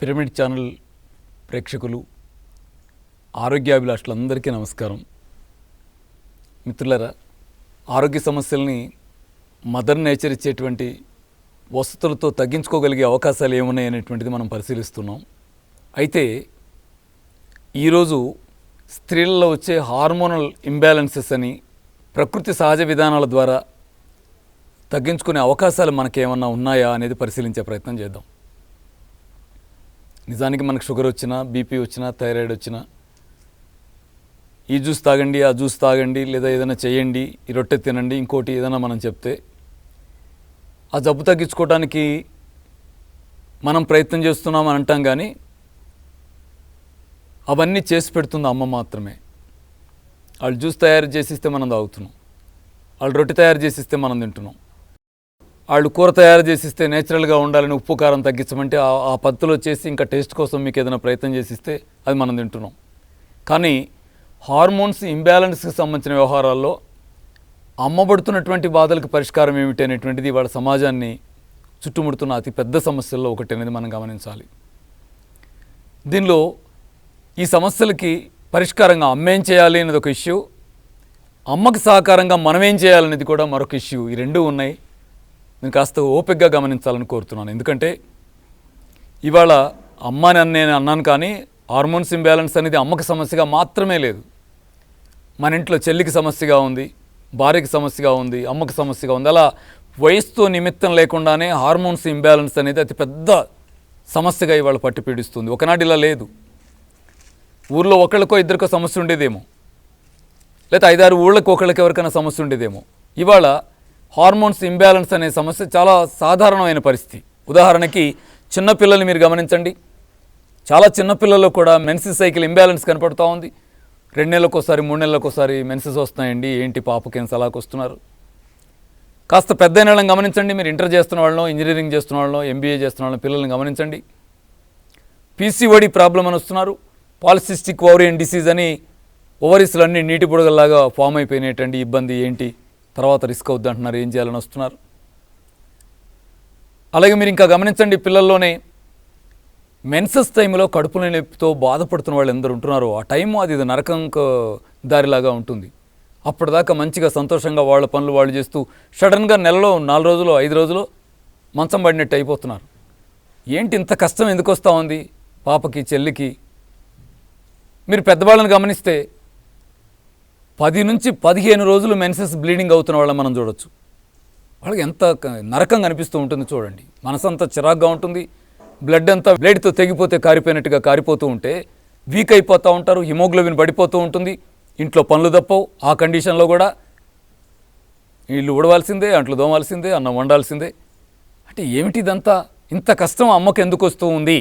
Pyramid channel ప్రేక్షకులు ఆరోగ్యాభిలాషులందరికీ నమస్కారం. మిత్రులరా ఆరోగ్య సమస్యల్ని మదర్ నేచర్ ఇచ్చేటువంటి వసతులతో తగ్గించుకోగలిగే అవకాశాలు ఏమున్నాయి అనేటువంటిది మనం పరిశీలిస్తున్నాం. అయితే ఈరోజు స్త్రీలలో వచ్చే హార్మోనల్ ఇంబ్యాలెన్సెస్ అని ప్రకృతి సహజ విధానాల ద్వారా తగ్గించుకునే అవకాశాలు మనకేమన్నా ఉన్నాయా అనేది పరిశీలించే ప్రయత్నం చేద్దాం. నిజానికి మనకు షుగర్ వచ్చినా బీపీ వచ్చినా థైరాయిడ్ వచ్చినా ఈ జ్యూస్ తాగండి ఆ జ్యూస్ తాగండి లేదా ఏదైనా చేయండి ఈ రొట్టె తినండి ఇంకోటి ఏదైనా మనం చెప్తే ఆ జబ్బు తగ్గించుకోవడానికి మనం ప్రయత్నం చేస్తున్నాం అని అంటాం కానీ అవన్నీ చేసి పెడుతుంది అమ్మ మాత్రమే. వాళ్ళు జ్యూస్ తయారు చేసిస్తే మనం తాగుతున్నాం. వాళ్ళు రొట్టె తయారు చేసిస్తే మనం తింటున్నాం. వాళ్ళు కూర తయారు చేసిస్తే నేచురల్గా ఉండాలని ఉప్పు కారం తగ్గించమంటే ఆ- పద్ధతిలో చేసి ఇంకా టేస్ట్ కోసం మీకు ఏదైనా ప్రయత్నం చేసిస్తే అది మనం తింటున్నాం. కానీ హార్మోన్స్ ఇంబ్యాలెన్స్కి సంబంధించిన వ్యవహారాల్లో అమ్మబడుతున్నటువంటి బాధలకు పరిష్కారం ఏమిటి అనేటువంటిది వాళ్ళ సమాజాన్ని చుట్టుముడుతున్న అతి పెద్ద సమస్యల్లో ఒకటి అనేది మనం గమనించాలి. దీనిలో ఈ సమస్యలకి పరిష్కారంగా అమ్మేం చేయాలి అనేది ఒక ఇష్యూ అమ్మకు సహకారంగా మనం ఏం చేయాలనేది కూడా మరొక ఇష్యూ. ఈ రెండు ఉన్నాయి. నేను కాస్త ఓపికగా గమనించాలని కోరుతున్నాను. ఎందుకంటే ఇవాళ అమ్మ అని నేను అన్నాను కానీ హార్మోన్స్ ఇంబ్యాలెన్స్ అనేది అమ్మకి సమస్యగా మాత్రమే లేదు. మన ఇంట్లో చెల్లికి సమస్యగా ఉంది భార్యకి సమస్యగా ఉంది అమ్మకి సమస్యగా ఉంది. అలా వయసుతో నిమిత్తం లేకుండానే హార్మోన్స్ ఇంబ్యాలెన్స్ అనేది అతి పెద్ద సమస్యగా ఇవాళ పట్టి పీడిస్తుంది. ఒకనాడు ఇలా లేదు. ఊర్లో ఒకళ్ళకో ఇద్దరికో సమస్య ఉండేదేమో. లేకపోతే ఐదారు ఊళ్ళకి ఒకళ్ళకి ఎవరికైనా సమస్య ఉండేదేమో. ఇవాళ హార్మోన్స్ ఇంబ్యాలెన్స్ అనే సమస్య చాలా సాధారణమైన పరిస్థితి. ఉదాహరణకి చిన్నపిల్లల్ని మీరు గమనించండి. చాలా చిన్నపిల్లల్లో కూడా మెన్సిస్ సైకిల్ ఇంబ్యాలెన్స్ కనపడుతూ ఉంది. రెండు నెలలకు ఒకసారి మూడు నెలలకు ఒకసారి మెన్సెస్ వస్తున్నాయండి. ఏంటి పాపకి ఏం వస్తున్నారు? కాస్త పెద్ద వాళ్ళని గమనించండి. మీరు ఇంటర్ చేస్తున్న వాళ్ళను ఇంజనీరింగ్ చేస్తున్న వాళ్ళను ఎంబీఏ చేస్తున్న వాళ్ళని పిల్లల్ని గమనించండి. పీసీఓడి ప్రాబ్లం అని వస్తున్నారు. పాలిసిస్టిక్ ఓవరియన్ డిసీజ్ అని ఓవరీస్లు అన్నీ నీటి బుడగల్లాగా ఫామ్ అయిపోయినటువంటి ఇబ్బంది ఏంటి? తర్వాత రిస్క్ అవుద్ది అంటున్నారు. ఏం చేయాలని వస్తున్నారు? అలాగే మీరు ఇంకా గమనించండి పిల్లల్లోనే మెన్సెస్ టైంలో కడుపులో నొప్పితో బాధపడుతున్న వాళ్ళు ఎందరు ఉంటున్నారో. ఆ టైం అది నరకంకు నరకం దారిలాగా ఉంటుంది. అప్పటిదాకా మంచిగా సంతోషంగా వాళ్ళ పనులు వాళ్ళు చేస్తూ సడన్గా నెలలో నాలుగు రోజులు ఐదు రోజులు మంచం పడినట్టు అయిపోతున్నారు. ఏంటి ఇంత కష్టం? ఎందుకు వస్తూ ఉంది? పాపకి చెల్లికి. మీరు పెద్దవాళ్ళని గమనిస్తే పది నుంచి పదిహేను రోజులు మెన్సెస్ బ్లీడింగ్ అవుతున్న వాళ్ళని మనం చూడొచ్చు. వాళ్ళకి ఎంత నరకంగా నరకం కనిపిస్తూ ఉంటుంది చూడండి. మనసంతా చిరాగ్గా ఉంటుంది. బ్లడ్ అంతా బ్లేడ్తో తెగిపోతే కారిపోయినట్టుగా కారిపోతూ ఉంటే వీక్ అయిపోతూ ఉంటారు హిమోగ్లోబిన్ పడిపోతూ ఉంటుంది. ఇంట్లో పనులు తప్పవు. ఆ కండిషన్లో కూడా ఇల్లు ఉడవాల్సిందే అంట్లు దోమాల్సిందే అన్నం వండాల్సిందే. అంటే ఏమిటి ఇదంతా? ఇంత కష్టం అమ్మకు ఎందుకు వస్తూ ఉంది?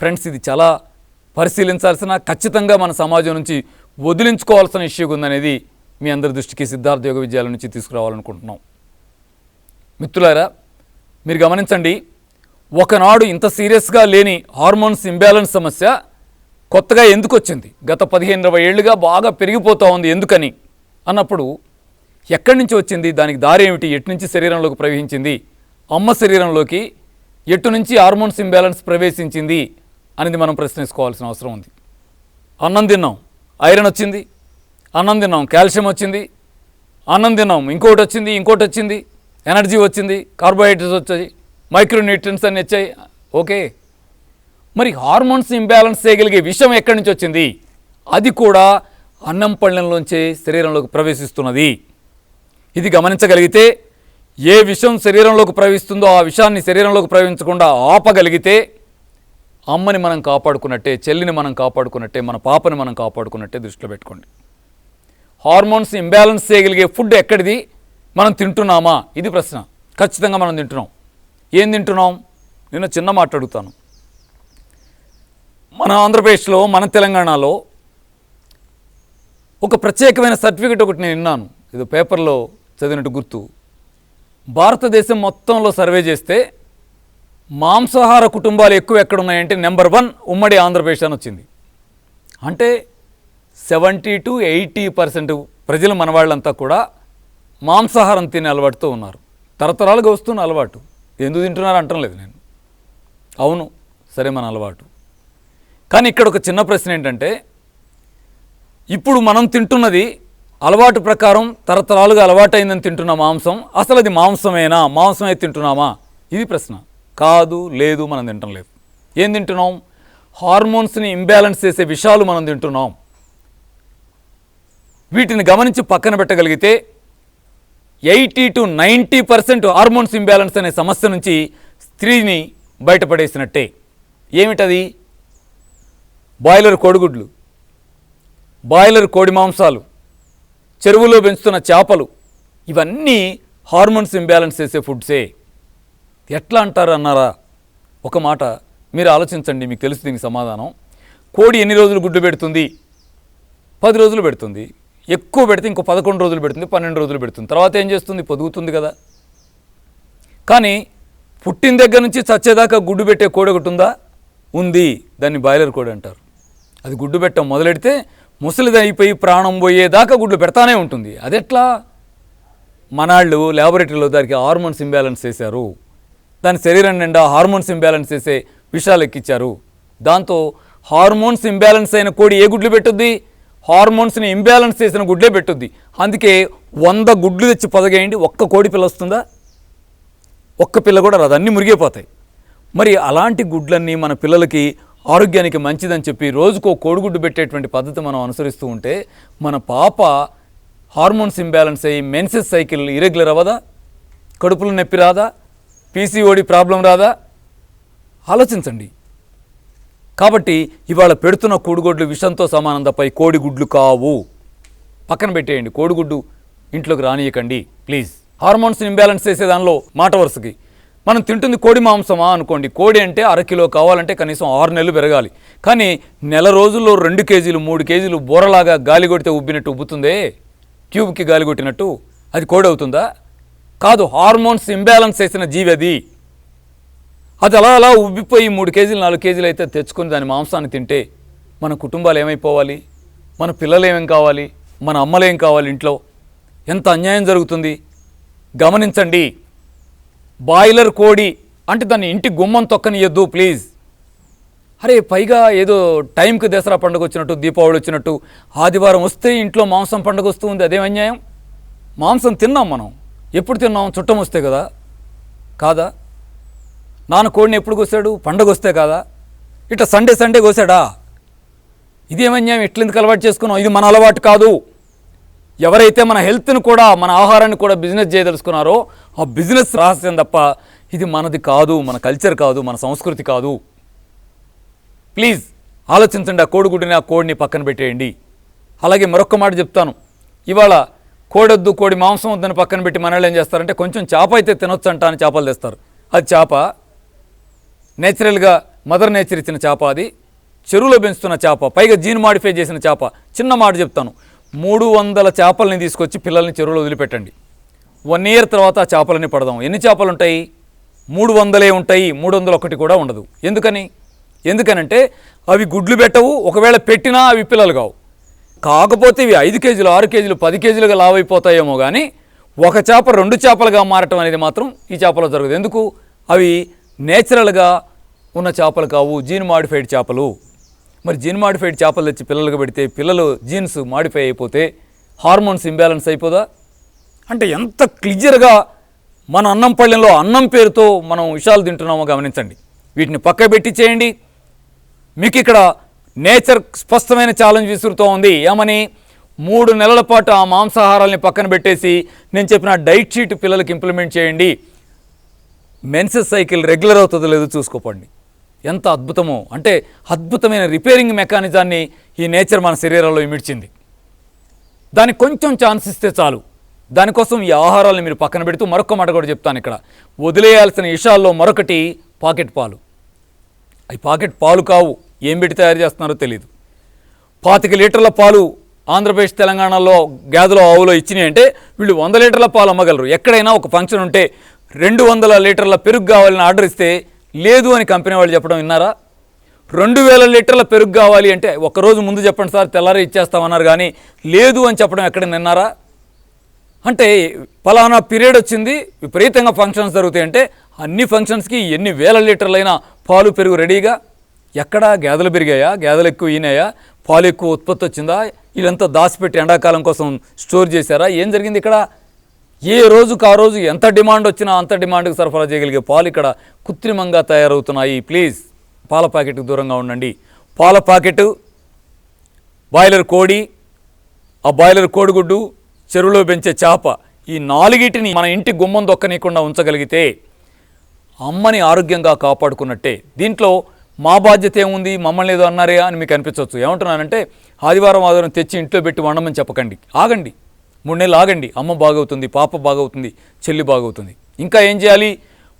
ఫ్రెండ్స్ ఇది చాలా పరిశీలించాల్సిన ఖచ్చితంగా మన సమాజం నుంచి వదిలించుకోవాల్సిన ఇష్యూ ఉందనేది మీ అందరి దృష్టికి సిద్ధార్థ యోగ విద్యాల నుంచి తీసుకురావాలనుకుంటున్నాం. మిత్రులారా మీరు గమనించండి ఒకనాడు ఇంత సీరియస్గా లేని హార్మోన్స్ ఇంబ్యాలెన్స్ సమస్య కొత్తగా ఎందుకు వచ్చింది? గత పదిహేను ఇరవై ఏళ్ళుగా బాగా పెరిగిపోతూ ఉంది ఎందుకని? అన్నప్పుడు ఎక్కడి నుంచి వచ్చింది? దానికి దారి ఏమిటి? ఎటు నుంచి శరీరంలోకి ప్రవహించింది? అమ్మ శరీరంలోకి ఎటు నుంచి హార్మోన్స్ ఇంబ్యాలెన్స్ ప్రవేశించింది? అనేది మనం ప్రశ్నించుకోవాల్సిన అవసరం ఉంది. అన్నం తిన్నాం. ఐరన్ వచ్చింది అన్నం తిన్నాం కాల్షియం వచ్చింది అన్నం తిన్నాం ఇంకోటి వచ్చింది ఇంకోటి వచ్చింది ఎనర్జీ వచ్చింది కార్బోహైడ్రేట్స్ వచ్చాయి మైక్రోన్యూట్రియన్స్ అన్ని వచ్చాయి ఓకే. మరి హార్మోన్స్ ఇంబ్యాలెన్స్ చేయగలిగే విషయం ఎక్కడి నుంచి వచ్చింది? అది కూడా అన్నం పళ్ళెంలోంచే శరీరంలోకి ప్రవేశిస్తున్నది. ఇది గమనించగలిగితే ఏ విషయం శరీరంలోకి ప్రవేశిస్తుందో ఆ విషయాన్ని శరీరంలోకి ప్రవేశించకుండా ఆపగలిగితే అమ్మని మనం కాపాడుకున్నట్టే చెల్లిని మనం కాపాడుకున్నట్టే మన పాపని మనం కాపాడుకున్నట్టే దృష్టిలో పెట్టుకోండి. హార్మోన్స్ ఇంబ్యాలెన్స్ చేయగలిగే ఫుడ్ ఎక్కడిది? మనం తింటున్నామా? ఇది ప్రశ్న. ఖచ్చితంగా మనం తింటున్నాం. ఏం తింటున్నాం? నేను చిన్న మాట అడుగుతాను. మన ఆంధ్రప్రదేశ్లో మన తెలంగాణలో ఒక ప్రత్యేకమైన సర్టిఫికెట్ ఒకటి నేను విన్నాను. ఇది పేపర్లో చదివినట్టు గుర్తు. భారతదేశం మొత్తంలో సర్వే చేస్తే మాంసాహార కుటుంబాలు ఎక్కువ ఎక్కడ ఉన్నాయంటే నెంబర్ వన్ ఉమ్మడి ఆంధ్రప్రదేశ్ అని వచ్చింది. అంటే సెవెంటీ టు ఎయిటీ పర్సెంట్ ప్రజలు మన వాళ్ళంతా కూడా మాంసాహారం తినే అలవాటుతో ఉన్నారు. తరతరాలుగా వస్తున్న అలవాటు. ఎందుకు తింటున్నారు అంటం లేదు నేను. అవును సరే మన అలవాటు. కానీ ఇక్కడ ఒక చిన్న ప్రశ్న ఏంటంటే ఇప్పుడు మనం తింటున్నది అలవాటు ప్రకారం తరతరాలుగా అలవాటైందని తింటున్న మాంసం అసలు అది మాంసమేనా? మాంసమే తింటున్నామా? ఇది ప్రశ్న. కాదు లేదు మనం తింటం లేదు. ఏం తింటున్నాం? హార్మోన్స్ని ఇంబ్యాలెన్స్ చేసే విషయాలు మనం తింటున్నాం. వీటిని గమనించి పక్కన పెట్టగలిగితే eighty to ninety percent hormones imbalance అనే సమస్య నుంచి స్త్రీని బయటపడేసినట్టే. ఏమిటది? బాయిలర్ కోడిగుడ్లు బాయిలర్ కోడి మాంసాలు చెరువులో పెంచుతున్న చేపలు ఇవన్నీ హార్మోన్స్ ఇంబ్యాలెన్స్ చేసే ఫుడ్సే. ఎట్లా అంటారు అన్నారా ఒక మాట మీరు ఆలోచించండి మీకు తెలుసు దీనికి సమాధానం. కోడి ఎన్ని రోజులు గుడ్డు పెడుతుంది? పది రోజులు పెడుతుంది. ఎక్కువ పెడితే ఇంకో పదకొండు రోజులు పెడుతుంది పన్నెండు రోజులు పెడుతుంది. తర్వాత ఏం చేస్తుంది? పొదుగుతుంది కదా. కానీ పుట్టిన దగ్గర నుంచి చచ్చేదాకా గుడ్డు పెట్టే కోడి ఒకటి ఉందా? ఉంది. దాన్ని బాయిలర్ కోడి అంటారు. అది గుడ్డు పెట్టడం మొదలెడితే ముసలిది అయిపోయి ప్రాణం పోయేదాకా గుడ్లు పెడతానే ఉంటుంది. అదెట్లా? మనాళ్ళు ల్యాబొరేటరీలో దానికి హార్మోన్స్ ఇంబ్యాలెన్స్ చేశారు. దాని శరీరం నిండా హార్మోన్స్ ఇంబ్యాలెన్స్ చేసే విషయాలు ఎక్కించారు దాంతో హార్మోన్స్ ఇంబ్యాలెన్స్ అయిన కోడి ఏ గుడ్లు పెట్టుద్ది? హార్మోన్స్ని ఇంబ్యాలెన్స్ చేసిన గుడ్లే పెట్టుద్ది. అందుకే వంద గుడ్లు తెచ్చి పొదగేయండి ఒక్క కోడి పిల్ల వస్తుందా? ఒక్క పిల్ల కూడా రాదు అన్నీ మురిగిపోతాయి. మరి అలాంటి గుడ్లన్నీ మన పిల్లలకి ఆరోగ్యానికి మంచిదని చెప్పి రోజుకో కోడిగుడ్డు పెట్టేటువంటి పద్ధతి మనం అనుసరిస్తూ ఉంటే మన పాప హార్మోన్స్ ఇంబ్యాలెన్స్ అయ్యి మెన్సెస్ సైకిల్ ఇరెగ్యులర్ అవ్వదా? కడుపులు నొప్పి రాదా? పీసీఓడి ప్రాబ్లం రాదా? ఆలోచించండి. కాబట్టి ఇవాళ పెడుతున్న కోడిగుడ్లు విషంతో సమానం తప్ప ఈ కోడిగుడ్లు కావు. పక్కన పెట్టేయండి. కోడిగుడ్డు ఇంట్లోకి రానియకండి. ప్లీజ్. హార్మోన్స్ ఇంబ్యాలెన్స్ చేసే దానిలో మాట వరుసకి. మనం తింటుంది కోడి మాంసమా అనుకోండి. కోడి అంటే అరకిలో కావాలంటే కనీసం ఆరు నెలలు పెరగాలి. కానీ నెల రోజుల్లో రెండు కేజీలు మూడు కేజీలు బోరలాగా గాలి కొడితే ఉబ్బినట్టు ఉబ్బుతుందే? ట్యూబ్కి గాలి కొట్టినట్టు? అది కోడి అవుతుందా కాదు హార్మోన్స్ ఇంబ్యాలెన్స్ చేసిన జీవి అది అది అలా అలా ఉబ్బిపోయి మూడు కేజీలు నాలుగు కేజీలు అయితే తెచ్చుకొని దాని మాంసాన్ని తింటే మన కుటుంబాలు ఏమైపోవాలి? మన పిల్లలు ఏమేం కావాలి? మన అమ్మలేం కావాలి ఇంట్లో? ఎంత అన్యాయం జరుగుతుంది? గమనించండి. బాయిలర్ కోడి అంటే దాన్ని ఇంటి గుమ్మం తొక్కనియద్దు ప్లీజ్. అరే పైగా ఏదో టైంకి దసరా పండుగ వచ్చినట్టు దీపావళి వచ్చినట్టు ఆదివారం వస్తే ఇంట్లో మాంసం పండుగ వస్తుంది అదేం అన్యాయం? మాంసం తిన్నాం మనం. ఎప్పుడు తిన్నాం? చుట్టం వస్తే కదా. కాదా? నాన్న కోడిని ఎప్పుడు కోసాడు? పండగ వస్తే కాదా? ఇట్లా సండే సండే కోసాడా? ఇదేమన్యాయం ఎట్లెందుకు అలవాటు చేసుకున్నాం? ఇది మన అలవాటు కాదు. ఎవరైతే మన హెల్త్ని కూడా మన ఆహారాన్ని కూడా బిజినెస్ చేయదలుచుకున్నారో ఆ బిజినెస్ రహస్యం తప్ప ఇది మనది కాదు మన కల్చర్ కాదు మన సంస్కృతి కాదు. ప్లీజ్ ఆలోచించండి ఆ కోడిగుడ్డుని ఆ కోడిని పక్కన పెట్టేయండి. అలాగే మరొక మాట చెప్తాను. ఇవాళ కోడొద్దు కోడి మాంసం వద్దని పక్కన పెట్టి మనల్ని ఏం చేస్తారంటే కొంచెం చేప అయితే తినొచ్చు అంట అని చేపలు తెస్తారు. అది చేప నేచురల్గా మదర్ నేచర్ ఇచ్చిన చేప అది చెరువులో పెంచుతున్న చేప పైగా జీన్ మాడిఫై చేసిన చేప చిన్న మాట చెప్తాను. మూడు వందల చేపల్ని తీసుకొచ్చి పిల్లల్ని చెరువులో వదిలిపెట్టండి. వన్ ఇయర్ తర్వాత ఆ చేపలని పడదాం. ఎన్ని చేపలు ఉంటాయి? మూడు వందలే ఉంటాయి. మూడు వందల ఒకటి కూడా ఉండదు. ఎందుకని? ఎందుకనంటే అవి గుడ్లు పెట్టవు. ఒకవేళ పెట్టినా అవి పిల్లలు కావు. కాకపోతే ఇవి ఐదు కేజీలు ఆరు కేజీలు పది కేజీలుగా లావైపోతాయేమో కానీ ఒక చేప రెండు చేపలుగా మారటం అనేది మాత్రం ఈ చేపలో జరగదు. ఎందుకు? అవి నేచురల్గా ఉన్న చేపలు కావు జీన్ మాడిఫైడ్ చేపలు. మరి జీన్ మాడిఫైడ్ చేపలు తెచ్చి పిల్లలకు పెడితే పిల్లలు జీన్స్ మాడిఫై అయిపోతే హార్మోన్స్ ఇంబ్యాలెన్స్ అయిపోదా? అంటే ఎంత క్లియర్గా మన అన్నం పళ్ళెంలో అన్నం పేరుతో మనం విషయాలు తింటున్నామో గమనించండి. వీటిని పక్క పెట్టి చేయండి. మీకు ఇక్కడ నేచర్ స్పష్టమైన ఛాలెంజ్ విసురుతూ ఉంది ఏమని? మూడు నెలల పాటు ఆ మాంసాహారాల్ని పక్కన పెట్టేసి నేను చెప్పిన డైట్ షీట్ పిల్లలకి ఇంప్లిమెంట్ చేయండి. మెన్సెస్ సైకిల్ రెగ్యులర్ అవుతుందో లేదో చూసుకోపండి. ఎంత అద్భుతమో. అంటే అద్భుతమైన రిపేరింగ్ మెకానిజాన్ని ఈ నేచర్ మన శరీరంలో ఇమిడ్చింది. దానికి కొంచెం ఛాన్స్ ఇస్తే చాలు. దానికోసం ఈ ఆహారాలను మీరు పక్కన పెడుతూ మరొక మాట కూడా చెప్తాను ఇక్కడ. వదిలేయాల్సిన విషయాల్లో మరొకటి పాకెట్ పాలు. అవి పాకెట్ పాలు కావు. ఏం పెట్టి తయారు చేస్తున్నారో తెలియదు పాతిక లీటర్ల పాలు ఆంధ్రప్రదేశ్ తెలంగాణలో గ్యాదలో ఆవులో ఇచ్చినాయి అంటే వీళ్ళు వంద లీటర్ల పాలు అమ్మగలరు. ఎక్కడైనా ఒక ఫంక్షన్ ఉంటే రెండు వందల లీటర్ల పెరుగు కావాలని ఆర్డర్ ఇస్తే లేదు అని కంపెనీ వాళ్ళు చెప్పడం విన్నారా? రెండు వేల లీటర్ల పెరుగు కావాలి అంటే ఒకరోజు ముందు చెప్పండి సార్ తెల్లారి ఇచ్చేస్తామన్నారు కానీ లేదు అని చెప్పడం ఎక్కడ నిన్నారా అంటే ఫలానా పీరియడ్ వచ్చింది విపరీతంగా ఫంక్షన్స్ జరుగుతాయంటే అన్ని ఫంక్షన్స్కి ఎన్ని వేల లీటర్లైన పాలు పెరుగు రెడీగా? ఎక్కడా గేదెలు పెరిగాయా? గేదెలు ఎక్కువ ఈనాయా? పాలు ఎక్కువ ఉత్పత్తి వచ్చిందా? వీళ్ళంతా దాచిపెట్టి ఎండాకాలం కోసం స్టోర్ చేశారా? ఏం జరిగింది ఇక్కడ? ఏ రోజుకు ఆ రోజు ఎంత డిమాండ్ వచ్చినా అంత డిమాండ్కి సరఫరా చేయగలిగే పాలు ఇక్కడ కృత్రిమంగా తయారవుతున్నాయి. ప్లీజ్ పాల ప్యాకెట్కి దూరంగా ఉండండి. పాల ప్యాకెట్ బాయిలర్ కోడి ఆ బాయిలర్ కోడిగుడ్డు చెరువులో పెంచే చేప ఈ నాలుగిటిని మన ఇంటి గుమ్మం దొక్కనీయకుండా ఉంచగలిగితే అమ్మని ఆరోగ్యంగా కాపాడుకున్నట్టే. దీంట్లో మా బాధ్యత ఏముంది? మమ్మల్ని ఏదో అన్నారే అని మీకు అనిపించవచ్చు. ఏమంటున్నానంటే ఆదివారం ఆదివారం తెచ్చి ఇంట్లో పెట్టి వండమని చెప్పకండి. ఆగండి. మూడు నెలలు ఆగండి. అమ్మ బాగవుతుంది పాప బాగవుతుంది చెల్లి బాగవుతుంది. ఇంకా ఏం చేయాలి?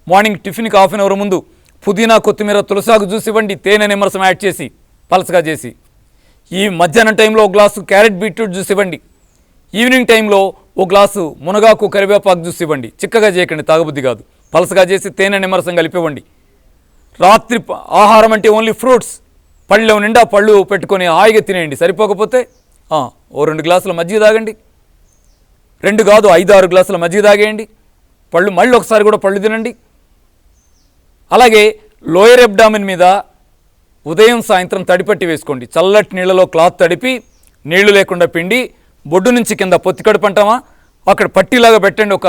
మార్నింగ్ టిఫిన్కి హాఫ్ అన్ అవర్ ముందు పుదీనా కొత్తిమీర తులసాకు చూసి ఇవ్వండి. తేనె నిమ్మరసం యాడ్ చేసి పలసగా చేసి. ఈ మధ్యాహ్నం టైంలో ఒక గ్లాసు క్యారెట్ బీట్రూట్ జ్యూస్ ఇవ్వండి. ఈవినింగ్ టైంలో ఓ గ్లాసు మునగాకు కరివేపాకు జ్యూస్ ఇవ్వండి. చిక్కగా చేయకండి తాగబుద్ధి కాదు. పలసగా చేసి తేనె నిమ్మరసం కలిపివ్వండి రాత్రి ఆహారం అంటే ఓన్లీ ఫ్రూట్స్ పళ్ళెం నిండా పళ్ళు పెట్టుకొని హాయిగా తినేయండి. సరిపోకపోతే ఓ రెండు గ్లాసుల మజ్జిగ తాగండి. రెండు కాదు ఐదు ఆరు గ్లాసుల మజ్జిగ తాగేయండి. పళ్ళు మళ్ళీ ఒకసారి కూడా పళ్ళు తినండి. అలాగే లోయర్ ఎబ్డామిన్ మీద ఉదయం సాయంత్రం తడిపట్టి వేసుకోండి. చల్లటి నీళ్ళలో క్లాత్ తడిపి నీళ్ళు లేకుండా పిండి బొడ్డు నుంచి కింద పొత్తి కడుపు అంటామా అక్కడ పట్టీలాగా పెట్టండి. ఒక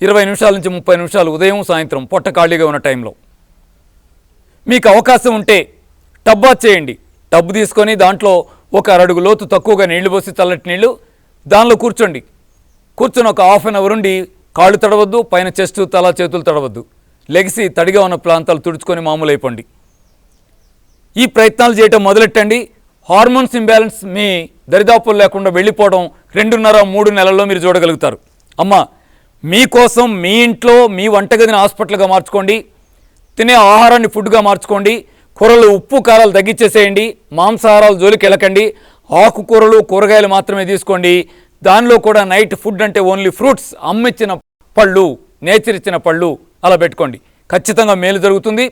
ఇరవై నిమిషాల నుంచి ముప్పై నిమిషాలు ఉదయం సాయంత్రం పొట్ట ఖాళీగా ఉన్న టైంలో. మీకు అవకాశం ఉంటే టబ్బా చేయండి. టబ్బు తీసుకొని దాంట్లో ఒక అరడుగు లోతు తక్కువగా నీళ్ళు పోసి చల్లటి నీళ్ళు దానిలో కూర్చోండి. కూర్చొని ఒక హాఫ్ అన్ అవర్ ఉండి కాళ్ళు తడవద్దు పైన చెస్ట్ తల చేతులు తడవద్దు. లెగిసి తడిగా ఉన్న ప్రాంతాలు తుడుచుకొని మామూలు అయిపోండి ఈ ప్రయత్నాలు చేయటం మొదలెట్టండి. హార్మోన్స్ ఇంబ్యాలెన్స్ మీ దరిదాపులు లేకుండా వెళ్ళిపోవడం రెండున్నర మూడు నెలల్లో మీరు చూడగలుగుతారు. అమ్మ మీకోసం మీ ఇంట్లో మీ వంటగదిని హాస్పిటల్గా మార్చుకోండి. తినే ఆహారాన్ని ఫుడ్గా మార్చుకోండి. కూరలు ఉప్పు కారాలు తగ్గించేసేయండి మాంసాహారాలు జోలికి వెళ్ళకండి. ఆకుకూరలు కూరగాయలు మాత్రమే తీసుకోండి. దానిలో కూడా నైట్ ఫుడ్ అంటే ఓన్లీ ఫ్రూట్స్ అమ్మిచ్చిన పళ్ళు నేచర్ ఇచ్చిన పళ్ళు అలా పెట్టుకోండి. ఖచ్చితంగా మేలు జరుగుతుంది.